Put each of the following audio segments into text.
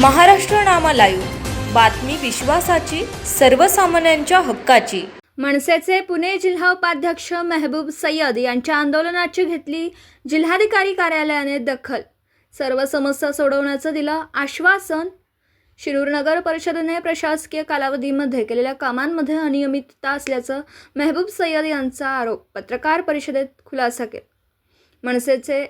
महाराष्ट्र नामा live बातमी विश्वासाची सर्वसामान्यांच्या हक्काची. मनसेचे पुणे जिल्हा उपाध्यक्ष मेहबूब सय्यद यांच्या आंदोलनाची घेतली जिल्हाधिकारी कार्यालयाने दखल. सर्व समस्या सोडवण्याचं दिलं आश्वासन. शिरूर नगर परिषदेने प्रशासकीय कालावधीमध्ये केलेल्या कामांमध्ये अनियमितता असल्याचं मेहबूब सय्यद यांचा आरोप पत्रकार परिषदेत खुलासा केला. मनसेचे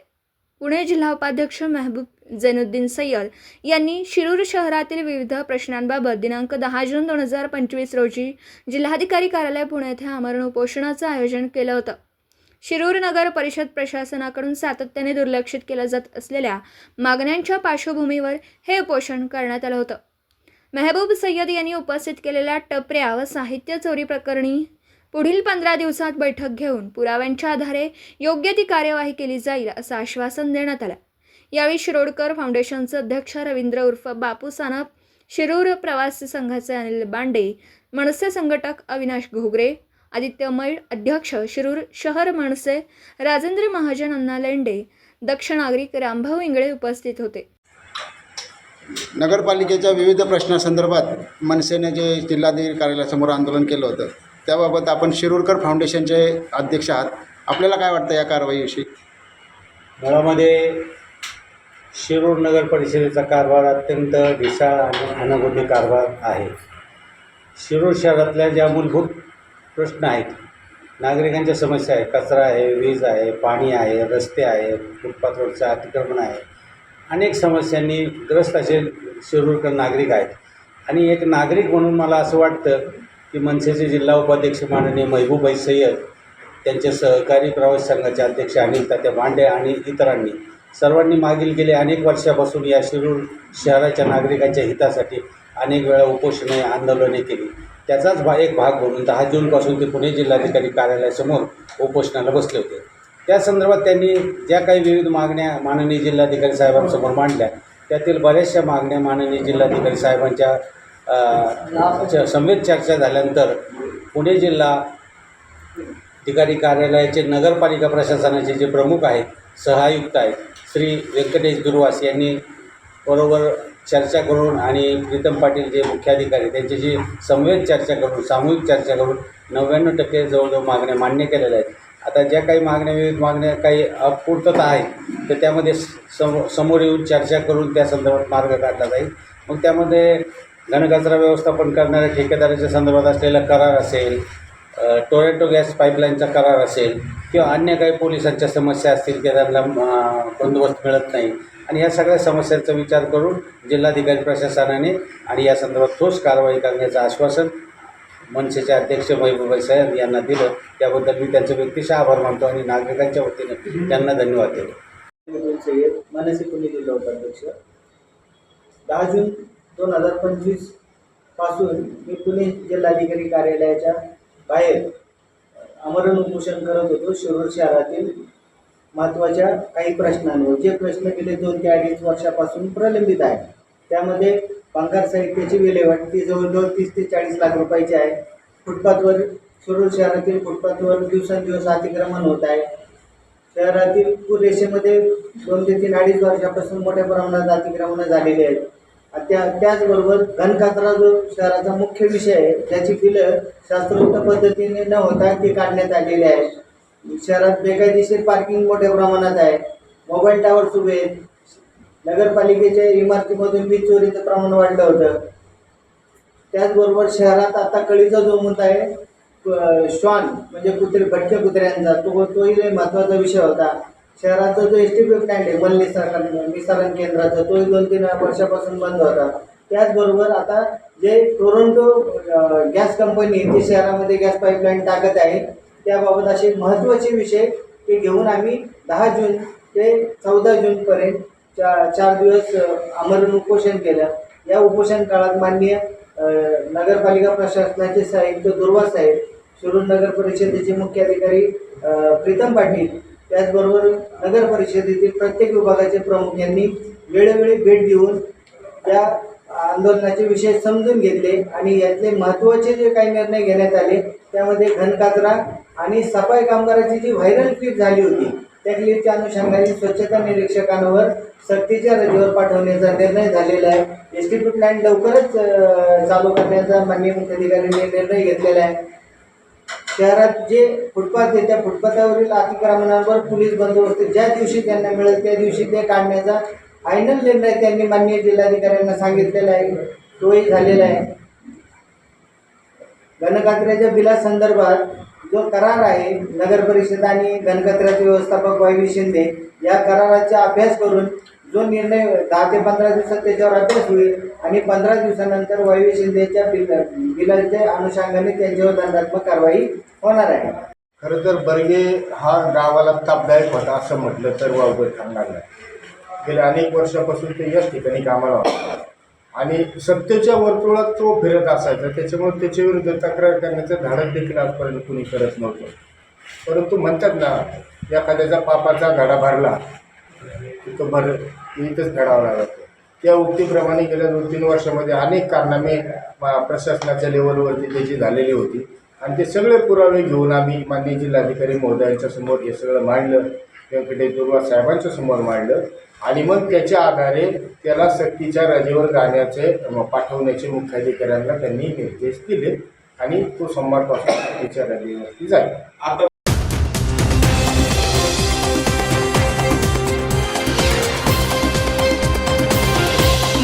पुणे जिल्हा उपाध्यक्ष मेहबूब जैनुद्दीन सय्यद यांनी शिरूर शहरातील विविध प्रश्नांबाबत दिनांक दहा जून दोन हजार पंचवीस रोजी जिल्हाधिकारी कार्यालय पुणे येथे आमरण उपोषणाचं आयोजन केलं होतं. शिरूर नगर परिषद प्रशासनाकडून सातत्याने दुर्लक्षित केलं जात असलेल्या मागण्यांच्या पार्श्वभूमीवर हे उपोषण करण्यात आलं होतं. मेहबूब सय्यद यांनी उपस्थित केलेल्या टपऱ्या व साहित्य चोरी प्रकरणी पुढील पंधरा दिवसात बैठक घेऊन पुराव्यांच्या आधारे योग्य ती कार्यवाही केली जाईल असं आश्वासन देण्यात आलं. यावेळी शिरोडकर फाउंडेशनचे अध्यक्ष रवींद्र उर्फ बापू सानप शिरूर प्रवासी संघाचे अनिल बांडे मनसे संघटक अविनाश घोगरे आदित्य मैळ अध्यक्ष शिरूर शहर मनसे राजेंद्र महाजन अण्णा लेंडे दक्ष नागरिक रामभाऊ इंगळे उपस्थित होते. नगरपालिकेच्या विविध प्रश्नासंदर्भात मनसेने जे जिल्हाधिकारी कार्यालयासमोर आंदोलन केलं होतं त्याबाबत आपण शिरूरकर फाउंडेशनचे अध्यक्ष आहात. आपल्याला काय वाटतं या कारवाईविषयी? मुळामध्ये शिरूर नगर परिषदेचा कारभार अत्यंत ढिसाळ आणि अनगोदी कारभार आहे. शिरूर शहरातल्या ज्या मूलभूत प्रश्न आहेत नागरिकांच्या समस्या आहे कचरा आहे वीज आहे पाणी आहे रस्ते आहे फुटपाथवरचं अतिक्रमण आहे. अनेक समस्यांनी ग्रस्त असे शिरूरकर नागरिक आहेत. आणि एक नागरिक म्हणून मला असं वाटतं की मनसेचे जिल्हा उपाध्यक्ष माननीय महबूबाई सय्यद त्यांचे सहकारी प्रवास संघाचे अध्यक्ष अनिल तात्या भांडे आणि इतरांनी सर्वांनी मागील गेले अनेक वर्षापासून या शिरूर शहराच्या नागरिकांच्या हितासाठी अनेक वेळा उपोषणे आंदोलने केली. त्याचाच भा एक भाग म्हणून दहा जूनपासून ते पुणे जिल्हाधिकारी कार्यालयासमोर उपोषणाला बसले होते. त्या संदर्भात त्यांनी ज्या काही विविध मागण्या माननीय जिल्हाधिकारी साहेबांसमोर मांडल्या त्यातील बऱ्याचशा मागण्या माननीय जिल्हाधिकारी साहेबांच्या समेत चर्चा झाल्यानंतर पुणे जिल्हा अधिकारी कार्यालयाचे नगरपालिका प्रशासनाचे जे प्रमुख आहेत सहायुक्त आहेत. श्री व्यंकटेश दुर्वास यांनी बरोबर चर्चा करून आणि प्रीतम पाटील जे मुख्याधिकारी त्यांच्याशी समवेत चर्चा करून सामूहिक चर्चा करून नव्याण्णव टक्के जवळजवळ मागण्या मान्य केलेल्या आहेत. आता ज्या काही मागण्या विविध मागण्या काही अपूर्तता आहेत तर त्यामध्ये सम समोर येऊन चर्चा करून त्या संदर्भात मार्ग काढला जाईल. मग त्यामध्ये घनकचरा व्यवस्थापन करणाऱ्या ठेकेदाराच्या संदर्भात असलेला करार असेल टोरॅटो गॅस पाईपलाईनचा करार असेल किंवा अन्य काही पोलिसांच्या समस्या असतील की त्यांना बंदोबस्त मिळत नाही. आणि या सगळ्या समस्यांचा विचार करून जिल्हाधिकारी प्रशासनाने आणि या संदर्भात ठोस कारवाई करण्याचं आश्वासन मनसेचे अध्यक्ष महबूबाई साहेब यांना दिलं. त्याबद्दल मी त्यांचे व्यक्तिशः आभार मानतो आणि नागरिकांच्या वतीने त्यांना धन्यवाद देतो. सय्यद मनसे पुणे जिल्हा उपाध्यक्ष दहा जून दोन हजार पंचवीसपासून मी पुणे जिल्हाधिकारी कार्यालयाच्या बाहेर आमरण उपोषण करत होतो. शिरूर शहरातील महत्त्वाच्या काही प्रश्नांवर. जे प्रश्न गेले दोन ते अडीच वर्षापासून प्रलंबित आहेत. त्यामध्ये बांगार साहित्याची विल्हेवाट ती जवळजवळ तीस ते चाळीस लाख रुपयाची आहे. फुटपाथवर शिरूर शहरातील फुटपाथवर दिवसेंदिवस अतिक्रमण होत आहे. शहरातील पूर रेषेमध्ये दोन ते तीन अडीच वर्षापासून मोठ्या प्रमाणात अतिक्रमणं झालेली आहेत. त्या त्याचबरोबर घनकचरा जो शहराचा मुख्य विषय आहे त्याची बिलं शास्त्रोक्त पद्धतीने न होता ती काढण्यात आलेली आहे शहरात बेकायदेशीर पार्किंग मोठ्या प्रमाणात आहे. मोबाईल टावर्स उभे आहेत. नगरपालिकेच्या इमारतीमधून वीज चोरीचं प्रमाण वाढलं होतं. त्याचबरोबर शहरात आता कळीचा जो मुद्दा आहे श्वान म्हणजे कुत्रे भटक्या कुत्र्यांचा तो तोही लय महत्त्वाचा विषय होता. शहराचा जो एस टी पी प्लॅन्ट आहे मल निसारण निसारण केंद्राचा तोही दोन तीन वर्षापासून बंद होता. त्याचबरोबर आता जे टोरंटो गॅस कंपनी जी शहरामध्ये गॅस पाईपलाईन टाकत आहे त्याबाबत असे महत्त्वाचे विषय ते घेऊन आम्ही दहा जून ते चौदा जूनपर्यंत चा चार दिवस आमरण उपोषण केलं या उपोषण काळात माननीय नगरपालिका प्रशासनाचे साहित्य दुर्वा साहेब शिरूर नगर परिषदेचे मुख्य अधिकारी प्रीतम पाटील त्याचबरोबर नगर परिषदेतील प्रत्येक विभागाचे प्रमुख यांनी वेळोवेळी भेट देऊन त्या आंदोलनाचे विषय समजून घेतले आणि यातले महत्त्वाचे जे काही निर्णय घेण्यात आले त्यामध्ये घनकाचरा आणि सफाई कामगाराची जी व्हायरल क्लिप झाली होती त्या क्लिपच्या अनुषंगाने स्वच्छता निरीक्षकांवर सक्तीच्या रजेवर पाठवण्याचा निर्णय झालेला आहे. एस टी लवकरच चालू करण्याचा माननीय मुख्याधिकाऱ्यांनी निर्णय घेतलेला आहे. शहरात जे फुटपाथ आहे त्या फुटपाथावरील अतिक्रमणांवर पोलीस बंदोबस्त ज्या दिवशी त्यांना मिळेल त्या दिवशी ते काढण्याचा फायनल निर्णय त्यांनी माननीय जिल्हाधिकाऱ्यांना सांगितलेला आहे. तोही झालेला आहे. घनकचऱ्याच्या बिलासंदर्भात जो करार आहे नगर परिषद आणि घनकचऱ्याचे व्यवस्थापक वायवी शिंदे या कराराचा अभ्यास करून जो निर्णय दहा ते पंधरा दिवसात त्याच्यावर अभ्यास होईल आणि पंधरा दिवसानंतर वायवी शिंदेच्या बिल बिलाच्या अनुषंगाने त्यांच्यावर दंडात्मक कारवाई होणार आहे. खरं तर बर्गे हा गावाला तापदायक होता असं म्हटलं तर वावगं ठरणार नाही गेल्या अनेक वर्षापासून ते याच ठिकाणी कामाला होता. आणि सत्तेच्या वर्तुळात तो फिरत असायचा. त्याच्यामुळे त्याच्याविरुद्ध तक्रार करण्याचं धाडस देखील आजपर्यंत कुणी करत नव्हतं. परंतु म्हणतात ना एखाद्याचा पापाचा घडा भरला तो भर इथंच घडावा लागतो त्या उक्तीप्रमाणे गेल्या दोन तीन वर्षामध्ये अनेक कारनामे प्रशासनाच्या लेवलवरती त्याची झालेली होती आणि ते सगळे पुरावे घेऊन आम्ही माननीय जिल्हाधिकारी महोदयांच्या समोर हे सगळं मांडलं व्यंकटेश दुर्वा साहेबांच्या समोर मांडलं आणि मग त्याच्या आधारे त्याला सक्तीच्या रजेवर जाण्याचे पाठवण्याचे मुख्याधिकाऱ्यांना त्यांनी निर्देश दिले आणि तो सोमवारपासून सक्तीच्या रजेवरती जाईल.